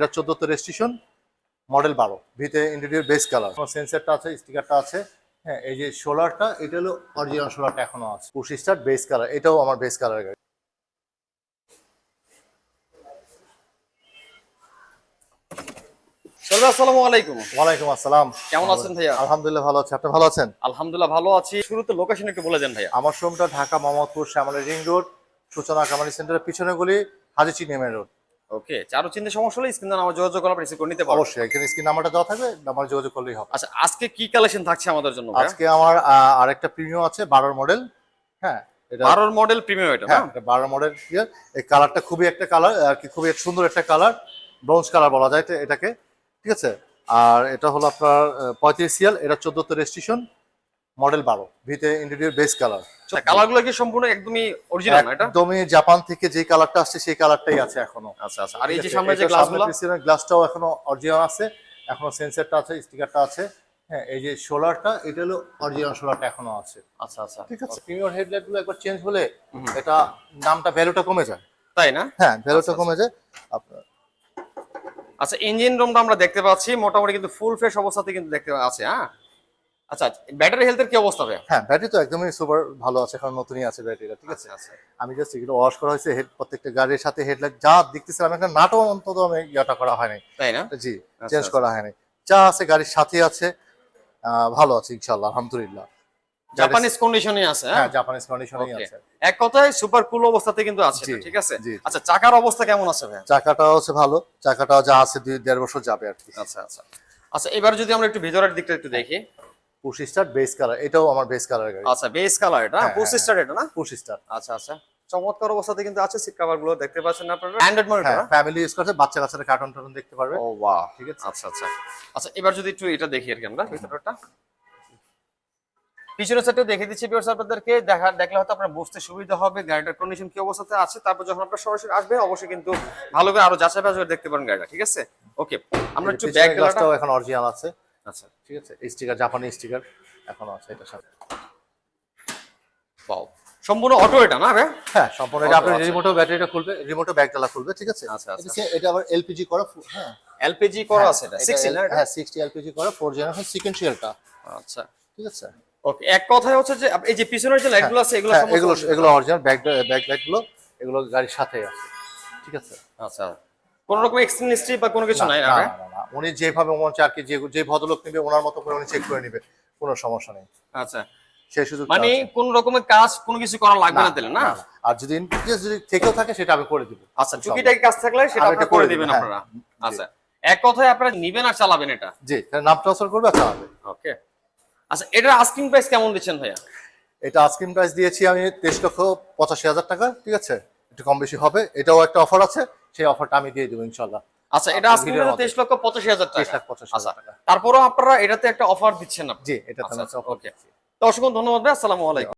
এটা চোদ্দোতে registration model বারো। ভিতরে ইন্টেরিয়র বেস কালার সেন্সারটা আছে স্টিকারটা আছে। হ্যাঁ এই যে সোলারটা এটা হলো অরিজিনাল সোলারটা এখনও আছে। পুশ স্টার্ট বেস কালার এটাও আমার বেস কালার গাড়ি। আসসালামু আলাইকুম। ওয়ালাইকুম আসসালাম। কেমন আছেন ভাইয়া? আলহামদুলিল্লাহ ভালো আছি। আপনি ভালো আছেন? আলহামদুলিল্লাহ ভালো আছি। শুরুতে লোকেশন একটু বলে দেন ভাইয়া। আমার শোরুমটা ঢাকা মোহাম্মদপুর শ্যামলী রিং রোড সূচনা কামারি সেন্টারের পিছনে গলি হাজি চিনি মেন রোড ওকে চারো চিন্তা সমস্যা হলে স্ক্রিন আমার যোগাযোগ করা রিসিভ করে নিতে পারব অবশ্যই এখানে স্ক্রিন নাম্বারটা দেওয়া থাকবে নাম্বার যোগাযোগ করলেই হবে। আচ্ছা আজকে কি কালেকশন থাকছে আমাদের জন্য আজকে আমার আরেকটা প্রিমিয়াম আছে বারোর মডেল হ্যাঁ এটা বারোর মডেল প্রিমিয়াম এটা হ্যাঁ না? এটা বারো মডেল এই কালারটা খুবই একটা কালার আর কি খুবই সুন্দর একটা কালার ব্রোঞ্জ কালার বলা যায় এটা- এটাকে। ঠিক আছে? আর এটা হলো আপনার পঁয়ত্রিশ সিএল এটা চোদ্দোতে রেজিস্ট্রেশন মডেল বারো ভিতে ইন্টেরিয়র বেস কালার কি সম্পূর্ণ একদমই অরিজিনাল এটা? একদমই জাপান থেকে যে কালারটা আসছে সেই কালারটাই আছে এখনও। আচ্ছা আচ্ছা। আর এই যে সামনে যে গ্লাসগুলো গ্লাসটাও এখনও অরিজিনাল আছে। এখনও সেন্সারটা আছে স্টিকারটা আছে। হ্যাঁ এই যে সোলারটা এটা হলো অরিজিনাল সোলারটা এখনও আছে। আচ্ছা আচ্ছা। ঠিক আছে প্রিমিয়ার হেডলাইটগুলো একবার চেঞ্জ হলে এটা নামটা ভ্যালুটা কমে যায়। তাই না? হ্যাঁ ভ্যালুটা কমে যায়। আপনার আচ্ছা ইঞ্জিন রুমটা আমরা দেখতে পাচ্ছি। মোটামুটি কিন্তু ফুল ফ্রেশ অবস্থাতে কিন্তু দেখতে আছে হ্যাঁ? আচ্ছা ব্যাটারি হেলথের কি অবস্থা হ্যাঁ ব্যাটারি তো একদমই সুপার ভালো আছে কারণ নতুনই আছে ব্যাটারিটা ঠিক আছে? আচ্ছা আমি জাস্ট এগুলো ওয়াশ করা হয়েছে হেড প্রত্যেকটা গাড়ির সাথে হেডলাইট যা দেখতেছিলাম একটা নাটও অন্তত আমি ইয়াটা করা হয়নি তাই না? জি আচ্ছা, চেঞ্জ আচ্ছা। করা হয়নি যা আছে গাড়ির সাথে আছে ভালো আছে ইনশাল্লাহ আলহামদুলিল্লাহ। জাপানিজ কন্ডিশনে আছে হ্যাঁ? হ্যাঁ জাপানিজ কন্ডিশনেই আছে। এক কথায় সুপার কুল অবস্থাতে কিন্তু আছে ঠিক আছে? আচ্ছা চাকার অবস্থা কেমন আছে ভাইয়া? চাকাটাও হচ্ছে ভালো চাকাটাও যা আছে দুই দেড় বছর যাবে আর কি। আচ্ছা আচ্ছা। আচ্ছা এবার যদি আমরা একটু ভিতরের দিকটা একটু দেখি। পুশ স্টার বেস কালার এটাও আমার বেস কালার গাড়ি। আচ্ছা বেস কালার এটা হ্যাঁ, পুশ হ্যাঁ, স্টার এটা না? Push star. আচ্ছা আচ্ছা। চমৎকার অবস্থাতে কিন্তু আছে সিট কভারগুলো দেখতে পাচ্ছেন আপনারা? অ্যান্ড্রয়েড মনিটর হ্যাঁ ফ্যামিলি ইউজ করছে বাচ্চা কাচ্চারা কার্টুন টার্টুন দেখতে পারবে। ও বাহ। ঠিক আছে? আচ্ছা আচ্ছা। আচ্ছা এবার যদি একটু এটা দেখি আর কি আমরা ভিতরটা। পিছনের সাইডে দেখে দিচ্ছি ভিউয়ার্স আপনাদেরকে। দেখা দেখলে হয়তো আপনার বুঝতে সুবিধা হবে গাড়িটার কন্ডিশন কি অবস্থাতে আছে। তারপর যখন আপনার সরাসরি আসবে অবশ্যই কিন্তু ভালো করে আরও যাচাই বাছাই করে দেখতে পারেন গাড়িটা ঠিক আছে? ওকে আমরা একটু ব্যাক গ্লাসটাও এখন অরিজিনাল আছে। আচ্ছা ঠিক আছে। স্টিকার জাপানি স্টিকার এখনও আছে এটার সাথে। পাও সম্পূর্ণ অটো এটা না হ্যাঁ সম্পূর্ণ এটা আচ্ছা। রিমোটও ব্যাটারিটা খুলবে রিমোটও ব্যাকডালা খুলবে ঠিক আছে? আচ্ছা, আচ্ছা। এটা- আবার এলপিজি করা হ্যাঁ। এলপিজি করা আছে এটা এটা 16 না L- হ্যাঁ 60 এলপিজি করা ফোর জেনারেশন সিকোয়েন্সিয়ালটা আচ্ছা। ঠিক আছে? ওকে এক কথায় হচ্ছে যে এই যে পিছনের যে লাইটগুলো আছে এগুলো হ্যাঁ, এগুলো এগুলো অরিজিনাল ব্যাক ব্যাক লাইটগুলো এগুলো গাড়ির সাথে আছে ঠিক আছে? আচ্ছা। কোন রকম হিস্ট্রি বা কোনো কিছু নাই না উনি যেভাবে মন চায় আর কি যে যে ভদ্রলোক নেবে ওনার মতো করে উনি চেক করে নেবে কোনো সমস্যা নেই। আচ্ছা। সেই সুযোগ মানে কোন রকমের কাজ কোনো কিছু করা লাগবে না তাহলে না? আর যদি in যদি থেকেও থাকে সেটা আমি করে দিব। আচ্ছা টুকিটাকি কাজ থাকলে সেটা করে দিবেন আপনারা। হ্যাঁ। আচ্ছা এক কথায় আপনারা নিবেন আর চালাবেন এটা? জি তাহলে নাম ট্রান্সফার করবে আর চালাবে ওকে। আচ্ছা এটার আস্কিং প্রাইস কেমন দিচ্ছেন ভাইয়া? এটা প্রাইস দিয়েছি আমি তেইশ লক্ষ পঁচাশি হাজার টাকা ঠিক আছে? একটু কম বেশি হবে। এটাও একটা অফার আছে। সেই অফারটা আমি দিয়ে দেবো ইনশাল্লাহ আচ্ছা এটা আজকে তেইশ লক্ষ পঁচাশি হাজার তেইশ টাকা লাখ পঁচাশি আচ্ছা হাজার টাকা। তারপরেও আপনারা এটাতে একটা অফার দিচ্ছেন না জি এটা আচ্ছা, ওকে। তো অসংখ্য ধন্যবাদ আসসালামু আলাইকুম।